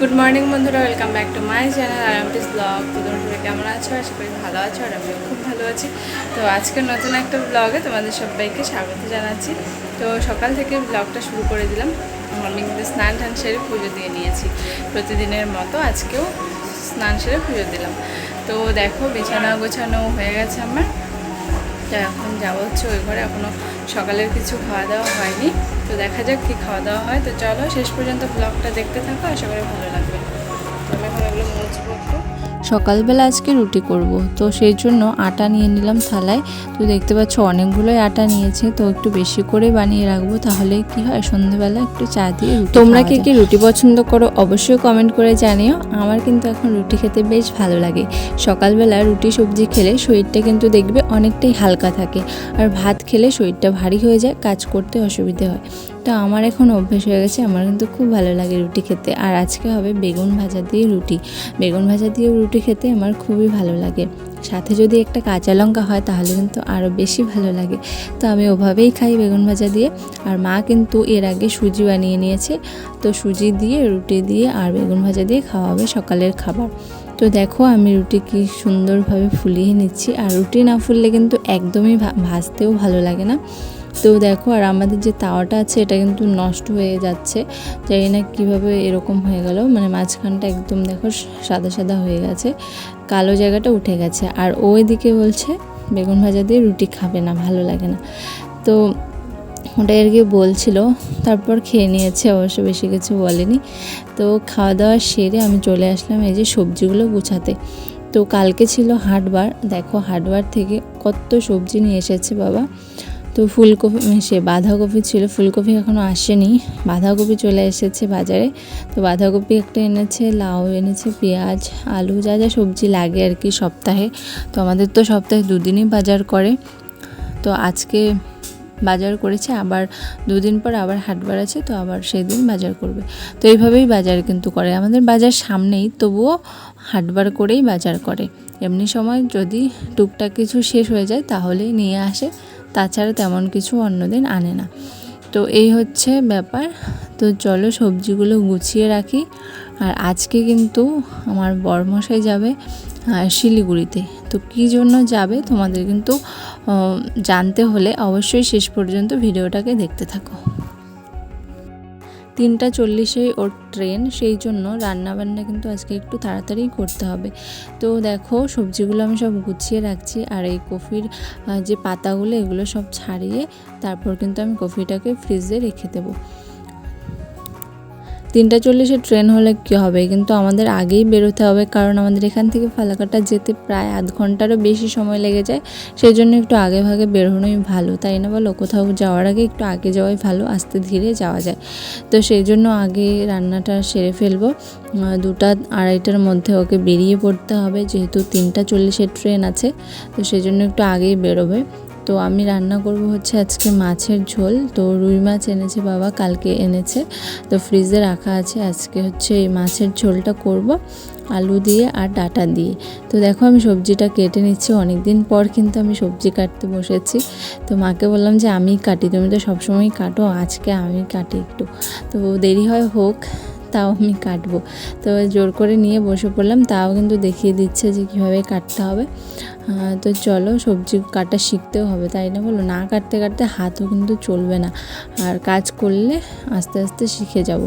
Good morning বন্ধুরা welcome back to my channel আর এমটিস blog তো তোমরা কেমন আছো? আশা করি ভালো আছো আর আমিও খুব ভালো আছি। তো আজকে নতুন একটা ব্লগে তোমাদের সবাইকে স্বাগত জানাচ্ছি। তো সকাল থেকে ব্লগটা শুরু করে দিলাম। মর্নিং স্নান টান সেরে পুজো দিয়ে নিয়েছি। প্রতিদিনের মতো আজকেও স্নান সেরে পুজো দিলাম। তো দেখো, বিছানা গোছানো হয়ে গেছে আমার। তো এখন যাব হচ্ছে ওই ঘরে। এখনও সকালের কিছু খাওয়া দাওয়া হয়নি। তো দেখা যাক কী খাওয়া দাওয়া হয়। তো চলো, শেষ পর্যন্ত ব্লগটা দেখতে থাকো। আশা করি ভালো লাগবে। তো আমি এখন এগুলো মুছবো একটু। সকালবেলা আজকে রুটি করব। তো সেই জন্য আটা নিয়ে নিলাম থালায়। তো দেখতে পাচ্ছ অনেকগুলোই আটা নিয়েছে। তো একটু বেশি করে বানিয়ে রাখব তাহলে কি হয়? সন্ধ্যেবেলা একটু চা দিয়ে তোমরা কি কি রুটি পছন্দ করো অবশ্যই কমেন্ট করে জানিও। আমার কিন্তু এখন রুটি খেতে বেশ ভালো লাগে। সকালবেলা রুটি সবজি খেলে শরীরটা কিন্তু দেখবে অনেকটাই হালকা থাকে। আর ভাত খেলে শরীরটা ভারী হয়ে যায় কাজ করতে অসুবিধে হয়। তো আমার এখন অভ্যেস হয়ে গেছে, আমার কিন্তু খুব ভালো লাগে রুটি খেতে। আর আজকে হবে বেগুন ভাজা দিয়ে রুটি। বেগুন ভাজা দিয়ে রুটি খেতে আমার খুবই ভালো লাগে। সাথে যদি একটা কাঁচা লঙ্কা হয়, তাহলে কিন্তু আরও বেশি ভালো লাগে। তো আমি ওভাবেই খাই বেগুন ভাজা দিয়ে। আর মা কিন্তু এর আগে সুজি বানিয়ে নিয়েছে। তো সুজি দিয়ে, রুটি দিয়ে আর বেগুন ভাজা দিয়ে খাওয়া হবে সকালের খাবার। তো দেখো আমি রুটি কি সুন্দরভাবে ফুলিয়ে নিচ্ছি। আর রুটি না ফুললে কিন্তু একদমই ভাজতেও ভালো লাগে না। তো দেখো, আর আমাদের যে তাওয়াটা আছে, এটা কিন্তু নষ্ট হয়ে যাচ্ছে। জানি না কীভাবে এরকম হয়ে গেল। মানে মাঝখানটা একদম দেখো সাদা সাদা হয়ে গেছে। কালো জায়গাটা উঠে গেছে। আর ওই দিকে বলছে, বেগুন ভাজা দিয়ে রুটি খাবে না, ভালো লাগে না। তো ওটাই আর কি বলছিল। তারপর খেয়ে নিয়েছে, অবশ্য বেশি কিছু বলেনি। তো খাওয়া দাওয়া সেরে আমি চলে আসলাম এই যে সবজিগুলো গুছাতে। তো কালকে ছিল হাটবার। দেখো হাটবার থেকে কত সবজি নিয়ে এসেছে বাবা। তো ফুলকপি সে বাঁধাকপি ছিল, ফুলকপি এখনও আসেনি। বাঁধাকপি চলে এসেছে বাজারে। তো বাঁধাকপি একটা এনেছে, লাউ এনেছে, পেঁয়াজ, আলু, যা যা সবজি লাগে আর কি সপ্তাহে। তো আমাদের তো সপ্তাহে দুদিনই বাজার করে। তো আজকে বাজার করেছে, আবার দুদিন পর আবার হাটবার আছে, তো আবার সেই দিন বাজার করবে। তো এইভাবেই বাজার কিন্তু করে। আমাদের বাজার সামনেই, তবুও হাটবার করেই বাজার করে। এমনি সময় যদি টুকটাক কিছু শেষ হয়ে যায়, তাহলেই নিয়ে আসে। তাছাড়া তেমন কিছু অন্য দিন আনে না। তো এই হচ্ছে ব্যাপার। তো চলো সবজিগুলো গুছিয়ে রাখি। আর আজকে কিন্তু আমার বরমশাই যাবে শিলিগুড়িতে। তো কী জন্য যাবে তোমাদের কিন্তু জানতে হলে অবশ্যই শেষ পর্যন্ত ভিডিওটাকে দেখতে থাকো। তিনটা চল্লিশেই ওর ট্রেন, সেই জন্য রান্নাবান্না কিন্তু আজকে একটু তাড়াতাড়ি করতে হবে। তো দেখো, সবজিগুলো আমি সব গুছিয়ে রাখছি আর এই কফির যে পাতাগুলো, এগুলো সব ছাড়িয়ে তারপর কিন্তু আমি কফিটাকে ফ্রিজে রেখে দেবো। তিনটা চল্লিশে ট্রেন হলে কী হবে? কিন্তু আমাদের আগেই বেরোতে হবে, কারণ আমাদের এখান থেকে ফালাকাটা যেতে প্রায় আধ ঘন্টারও বেশি সময় লেগে যায়। সেই জন্য একটু আগে ভাগে বেরোনোই ভালো, তাই না বলো? কোথাও যাওয়ার আগে একটু আগে যাওয়াই ভালো, আস্তে ধীরে যাওয়া যায়। তো সেই জন্য আগে রান্নাটা সেরে ফেলব। দুটা আড়াইটার মধ্যে ওকে বেরিয়ে পড়তে হবে, যেহেতু তিনটা চল্লিশের ট্রেন আছে, তো সেই জন্য একটু আগেই বেরোবে। তো আমি রান্না করব হচ্ছে আজকে মাছের ঝোল। তো রুই মাছ এনেছে বাবা, কালকে এনেছে। তো ফ্রিজে রাখা আছে আজকে হচ্ছে এই মাছের ঝোলটা করব আলু দিয়ে আর ডাটা দিয়ে। তো দেখো আমি সবজিটা কেটে নিচ্ছি অনেক দিন পর কিন্তু আমি সবজি কাটতে বসেছি। তো মাকে বললাম যে আমি কাটি, তুমি তো সবসময় কাটো, আজকে আমি কাটি একটু। তো দেরি হয় হোক, তাও আমি কাটবো। তো জোর করে নিয়ে বসে পড়লাম, তাও কিন্তু দেখিয়ে দিচ্ছে যে কীভাবে কাটতে হবে। তো চলো সবজি কাটা শিখতেও হবে, তাই না বলো? না কাটতে কাটতে হাতও কিন্তু চলবে না। আর কাজ করলে আস্তে আস্তে শিখে যাব।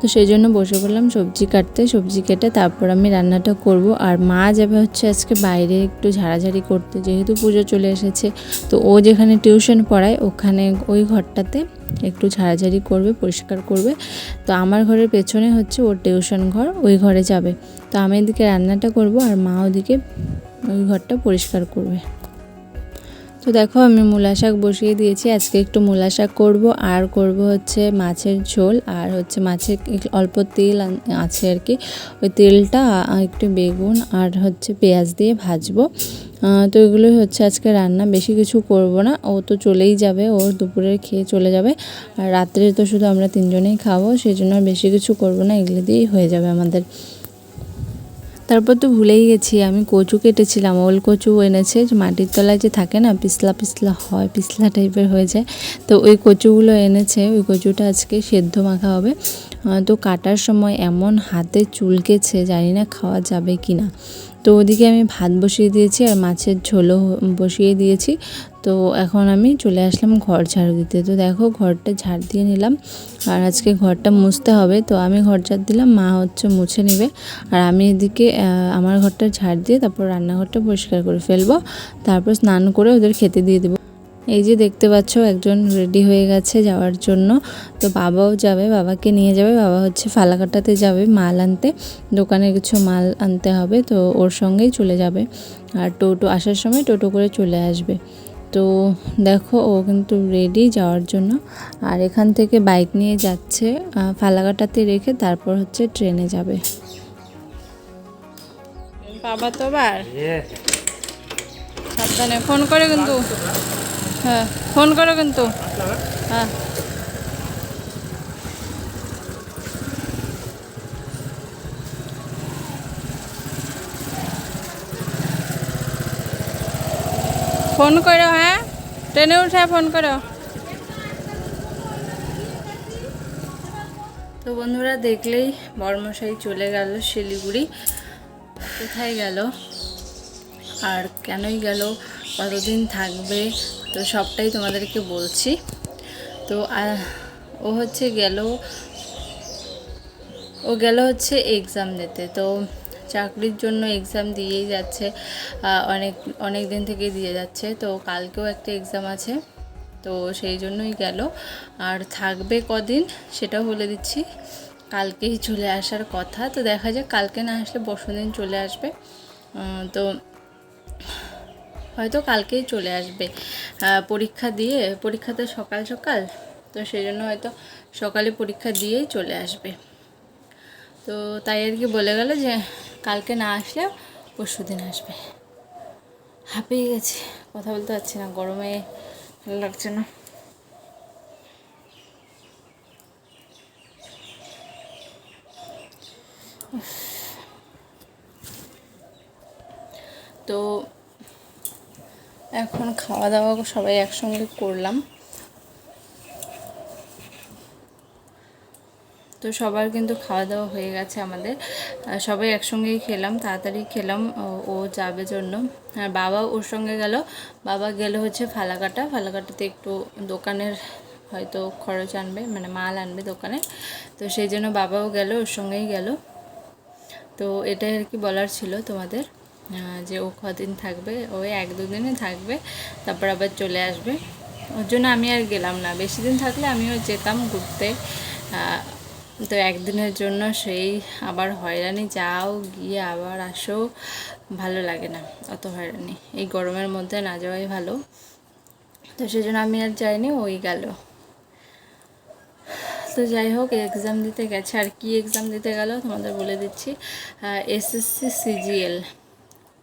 তো সেই জন্য বসে পড়লাম সবজি কাটতে, সবজি কেটে তারপর আমি রান্নাটা করব। আর মা যাবে হচ্ছে আজকে বাইরে একটু ঝাড়াঝাড়ি করতে, যেহেতু পুজো চলে এসেছে। তো ও যেখানে টিউশন পড়ায়, ওখানে ওই ঘরটাতে একটু ঝাড়াঝাড়ি করবে, পরিষ্কার করবে। তো আমার ঘরের পেছনে হচ্ছে ওর টিউশন ঘর, ওই ঘরে যাবে। তো আমি এদিকে রান্নাটা করব আর মা ওদিকে ওই ঘরটা পরিষ্কার করবে। তো দেখো আমি মূলা শাক বসিয়ে দিয়েছি। আজকে একটু মূলা শাক করব। আর করব হচ্ছে মাছের ঝোল। আর হচ্ছে মাছের অল্প তেল আছে আর কি। ওই তেলটা একটু বেগুন আর হচ্ছে পেঁয়াজ দিয়ে ভাজবো। তো এগুলোই হচ্ছে আজকে রান্না। বেশি কিছু করব না। ও তো চলেই যাবে। ও দুপুরে খেয়ে চলে যাবে। আর রাত্রে তো শুধু আমরা তিনজনেই খাব। সেই জন্য বেশি কিছু করব না। এগুলো দিয়েই হয়ে যাবে আমাদের। তারপর তো ভুলেই গেছি, আমি কচু কেটেছিলাম। ওল কচু এনেছে, মাটির তলায় যে থাকে না, পিছলা পিছলা হয়, পিছলা টাইপের হয়ে যায়। তো ওই কচুগুলো এনেছে, ওই কচুটা আজকে সেদ্ধ মাখা হবে। তো কাটার সময় এমন হাতে চুলকেছে, জানি না খাওয়া যাবে কি না তো ওদিকে আমি ভাত বসিয়ে দিয়েছি আর মাছের ঝোলও বসিয়ে দিয়েছি। তো এখন আমি চলে আসলাম ঘর ঝাড়ু দিতে। তো দেখো ঘরটা ঝাড় দিয়ে নিলাম আর আজকে ঘরটা মুছতে হবে। তো আমি ঘর ঝাড় দিলাম, মা হচ্ছে মুছে নেবে। আর আমি এদিকে আমার ঘরটা ঝাড় দিয়ে তারপর রান্নাঘরটা পরিষ্কার করে ফেলব। তারপর স্নান করে ওদের খেতে দিয়ে দেবো। এই যে দেখতে পাচ্ছ একজন রেডি হয়ে গেছে যাওয়ার জন্য। তো বাবাও যাবে বাবাকে নিয়ে যাবে। বাবা হচ্ছে ফালাকাটাতে যাবে মাল আনতে। দোকানে কিছু মাল আনতে হবে তো ওর সঙ্গেই চলে যাবে। আর টোটো আসার সময় টোটো করে চলে আসবে। তো দেখো ও কিন্তু রেডি যাওয়ার জন্য। আর এখান থেকে বাইক নিয়ে যাচ্ছে ফালাকাটাতে রেখে তারপর হচ্ছে ট্রেনে যাবে। বাবা তো বার সাবধানে ফোন করে কিন্তু। হ্যাঁ ফোন করো কিন্তু। হ্যাঁ। ফোন করো হ্যাঁ? ট্রেনে উঠে ফোন করো। তো বন্ধুরা দেখলেই বর্মশাই চলে গেল শিলিগুড়ি। কোথায় গেল? আর কেনই গেল? কতদিন থাকবে? তো সবটাই তোমাদেরকে বলছি। তো ও হচ্ছে গেল, ও গেল হচ্ছে এক্সাম দিতে তো চাকরির জন্য এক্সাম দিয়েই যাচ্ছে অনেক অনেক দিন থেকে দিয়ে যাচ্ছে। তো কালকেও একটা এক্সাম আছে, তো সেই জন্যই গেল। আর থাকবে কদিন সেটাও বলে দিচ্ছি। কালকেই চলে আসার কথা। তো দেখা যাক, কালকে না আসলে পরশু দিন চলে আসবে। তো হয়তো কালকেই চলে আসবে। পরীক্ষা দিয়ে পরীক্ষাতে সকাল সকাল, তো সেই জন্য হয়তো সকালে পরীক্ষা দিয়েই চলে আসবে। তো তাই আর কি বলে গেল যে, কালকে না আসলেও পরশু দিন আসবে। হাঁপিয়ে গেছি, কথা বলতে পারছি না, গরমে ভালো লাগছে না। তো এখন খাওয়া দাওয়া সবাই একসঙ্গে করলাম। তো সবার কিন্তু খাওয়া দাওয়া হয়ে গেছে আমাদের। সবাই একসঙ্গেই খেলাম, তাড়াতাড়ি খেলাম, ও- যাবে জন্য। আর বাবা ওর সঙ্গে গেল। বাবা গেল হচ্ছে ফালাকাটা। ফালাকাটাতে একটু দোকানের হয়তো খরচ আনবে মানে মাল আনবে দোকানে। তো সেই জন্য বাবাও গেল, ওর সঙ্গেই গেল। তো এটাই আর কি বলার ছিল তোমাদের। যে ও কদিন থাকবে ওই এক দুদিনে থাকবে, তারপর আবার চলে আসবে। ওর জন্য আমি আর গেলাম না। বেশি দিন থাকলে আমিও যেতাম ঘুরতে। তো একদিনের জন্য সেই আবার হয়রানি, যাও, গিয়ে আবার আসো। ভালো লাগে না, অত হয়রানি। এই গরমের মধ্যে না যাওয়াই ভালো। তো সেই জন্য আমি আর যাইনি, ওই গেল। তো যাই হোক এক্সাম দিতে গেছে। আর কি এক্সাম দিতে গেল তোমাদের বলে দিচ্ছি। এসএসসি সিজিএল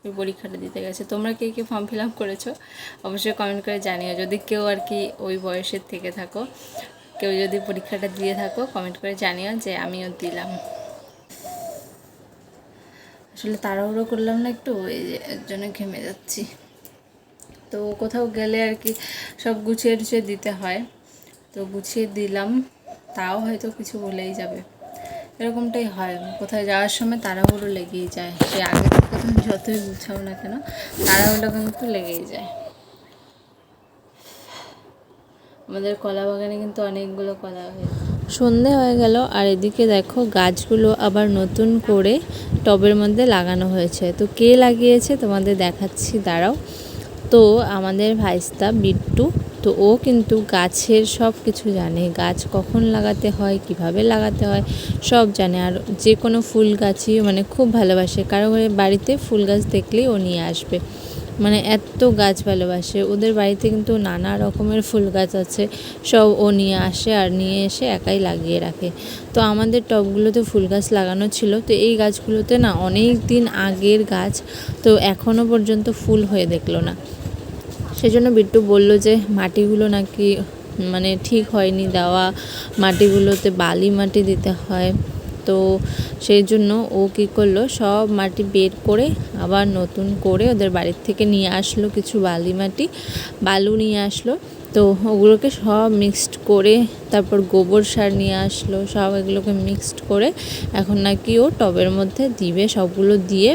ওই পরীক্ষাটা দিতে গেছে। তোমরা কে কে ফর্ম ফিল আপ করেছ, অবশ্যই কমেন্ট করে জানিও। যদি কেউ আর কি ওই বয়সের থেকে থাকো, কেউ যদি পরীক্ষাটা দিয়ে থাকো কমেন্ট করে জানিও যে আমিও দিলাম। আসলে তাড়াহুড়ো করলাম না একটু এর জন্য ঘেমে যাচ্ছি। তো কোথাও গেলে আর কি সব গুছিয়ে টুছিয়ে দিতে হয়। তো গুছিয়ে দিলাম, তাও হয়তো কিছু বলেই যাবে। এরকমটাই হয়। কোথায় যাওয়ার সময় তাড়াহুড়ো লেগেই যায়। সে আগে থেকে তুমি যতই গুছাও না কেন, তাড়াহুড়ো কিন্তু লেগেই যায়। আমাদের কলা বাগানে কিন্তু অনেকগুলো কলা হয়েছে সন্ধে হয়ে গেল, আর এদিকে দেখো গাছগুলো আবার নতুন করে টবের মধ্যে লাগানো হয়েছে। তো কে লাগিয়েছে তোমাদের দেখাচ্ছি, দাঁড়াও। তো আমাদের ভাইস্তা, বিট্টু তো ও কিন্তু গাছের সব কিছু জানে। গাছ কখন লাগাতে হয়, কীভাবে লাগাতে হয়, সব জানে। আর যে কোনো ফুল গাছই মানে খুব ভালোবাসে। কারও ঘরে বাড়িতে ফুল গাছ দেখলেই ও নিয়ে আসবে। মানে এত গাছ ভালোবাসে। ওদের বাড়িতে কিন্তু নানা রকমের ফুল গাছ আছে। সব ও নিয়ে আসে আর নিয়ে এসে একাই লাগিয়ে রাখে। তো আমাদের টবগুলোতে ফুল গাছ লাগানো ছিল। তো এই গাছগুলোতে না অনেক দিন আগের গাছ তো এখনও পর্যন্ত ফুল হয়ে দেখল না। সেজন্য বিট্টু বলল যে, মাটিগুলো নাকি মানে ঠিক হয়নি দেওয়া। মাটিগুলোতে বালি মাটি দিতে হয়। তো সেই জন্য ও কী করল, সব মাটি বের করে আবার নতুন করে ওদের বাড়ির থেকে নিয়ে আসলো কিছু বালি মাটি, বালু নিয়ে আসলো। তো ওগুলোকে সব মিক্সড করে তারপর গোবর সার নিয়ে আসলো। সব এগুলোকে মিক্সড করে এখন নাকি ও টবের মধ্যে দিবে, সবগুলো দিয়ে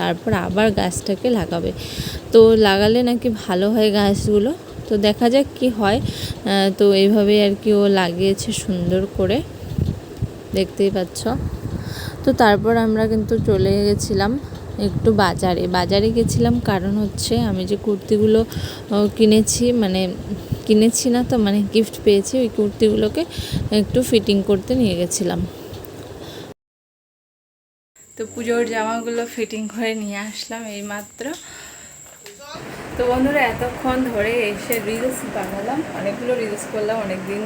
তারপর আবার গাছটাকে লাগাবে। তো লাগালে নাকি ভালো হয় গাছগুলো? তো দেখা যাক কি হয়। তো এইভাবে আর কি ও লাগিয়েছে সুন্দর করে। দেখতেই পাচ্ছ। তো তারপর আমরা কিন্তু চলে গেছিলাম একটু বাজারে। বাজারে গেছিলাম কারণ হচ্ছে আমি যে কুর্তিগুলো কিনেছি মানে কিনেছি না তো মানে গিফট পেয়েছি, ওই কুর্তিগুলোকে একটু ফিটিং করতে নিয়ে গেছিলাম। তো পুজোর জামাগুলো ফিটিং করে নিয়ে আসলাম এই মাত্র তো বন্ধুরা, এতক্ষণ ধরে এসে রিলস বানালাম। অনেকগুলো রিলস করলাম অনেক দিন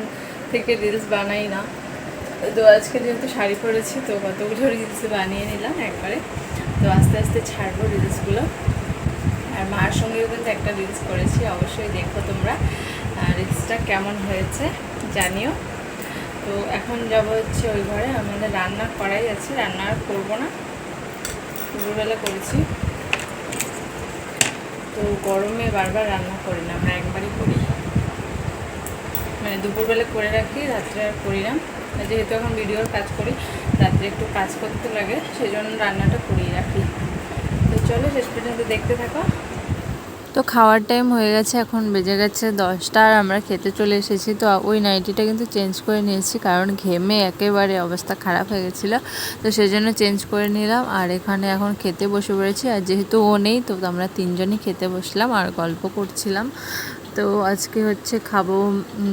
থেকে রিলস বানাই না। তো আজকে যেহেতু শাড়ি পরেছি, তো কতগুলো রিলস বানিয়ে নিলাম একবারে। তো আস্তে আস্তে ছাড়বো রিলসগুলো আর মার সঙ্গেও কিন্তু একটা রিলস করেছি, অবশ্যই দেখো তোমরা। রিলসটা কেমন হয়েছে জানিও। তো এখন যাব হচ্ছে ওই ঘরে। আমাদের রান্না করাই আছে, রান্না আর করব না। দুপুরবেলা করেছি। তো গরমে বারবার রান্না করি না, আমরা একবারই করি। মানে দুপুরবেলা করে রাখি, রাত্রে আর করি না। যেহেতু এখন ভিডিওর কাজ করি, রাত্রে একটু কাজ করতে লাগে সেই জন্য রান্নাটা করিয়ে রাখি। তো চলো শেষ পর্যন্ত দেখতে থাকো। তো খাওয়ার টাইম হয়ে গেছে, এখন বেজে গেছে দশটা আর আমরা খেতে চলে এসেছি। তো ওই নাইটিটা কিন্তু চেঞ্জ করে নিয়েছি কারণ ঘেমে একেবারে অবস্থা খারাপ হয়ে গেছিল। তো সেই জন্য চেঞ্জ করে নিলাম আর এখানে এখন খেতে বসে পড়েছি আর যেহেতু ও নেই, তো আমরা তিনজনই খেতে বসলাম আর গল্প করছিলাম। তো আজকে হচ্ছে খাব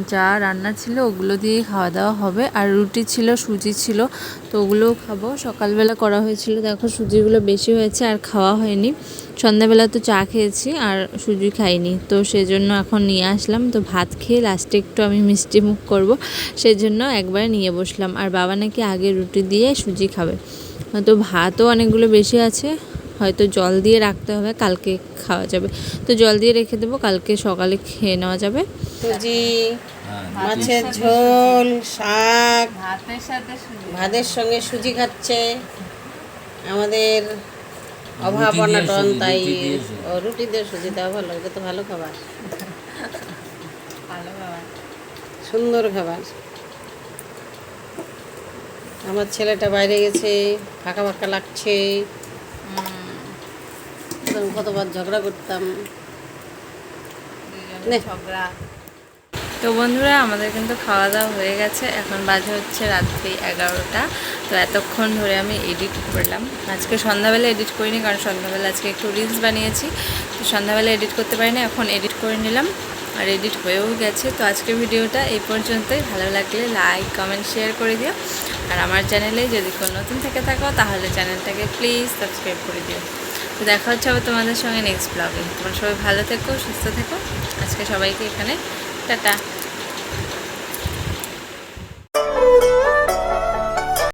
যা রান্না ছিল ওগুলো দিয়েই খাওয়া দাওয়া হবে। আর রুটি ছিল, সুজি ছিল, তো ওগুলোও খাব। সকালবেলা করা হয়েছিল, দেখো সুজিগুলো বেশি হয়েছে আর খাওয়া হয়নি। সন্ধ্যাবেলা তো চা খেয়েছি আর সুজি খাইনি। তো সেজন্য এখন নিয়ে আসলাম। তো ভাত খেয়ে লাস্টে একটু আমি মিষ্টি মুখ করব। সেজন্য একবারে নিয়ে বসলাম। আর বাবা নাকি আগে রুটি দিয়ে সুজি খাবে। তো ভাতও অনেকগুলো বেশি আছে। হয়তো জল দিয়ে রাখতে হবে কালকে খাওয়া যাবে। তো জল দিয়ে রেখে দেবো কালকে সকালে খেয়ে নেওয়া যাবে। সুজি মাছের ঝোল শাক। ভাতের সাথে ভাতের সঙ্গে সুজি খাচ্ছে। আমাদের অভাব অনাটন তাই ও রুটি দিয়ে সুজি দেওয়া ভালো এটা তো ভালো খাবার। ভালো বাবা সুন্দর খাবার। আমার ছেলেটা বাইরে গেছে ফাঁকা ফাঁকা লাগছে। তখন কতবার ঝগড়া করতাম। ঝগড়া। তো বন্ধুরা আমাদের কিন্তু খাওয়া দাওয়া হয়ে গেছে। এখন বাজে হচ্ছে রাত্রি এগারোটা। তো এতক্ষণ ধরে আমি এডিট করলাম। আজকে সন্ধ্যাবেলা এডিট করিনি কারণ সন্ধ্যাবেলা আজকে একটু রিলস বানিয়েছি। তো সন্ধ্যাবেলা এডিট করতে পারিনি এখন এডিট করে নিলাম। আর এডিট হয়েও গেছে। তো আজকের ভিডিওটা এই পর্যন্তই। ভালো লাগলে লাইক কমেন্ট শেয়ার করে দিও। আর আমার চ্যানেলে যদি কোনো নতুন থেকে থাকো তাহলে চ্যানেলটাকে প্লিজ সাবস্ক্রাইব করে দিও। তো দেখা হচ্ছে আবার তোমাদের সঙ্গে নেক্সট ব্লগে তোমরা সবাই ভালো থেকো, সুস্থ থেকো। আজকে সবাইকে এখানে, টাটা।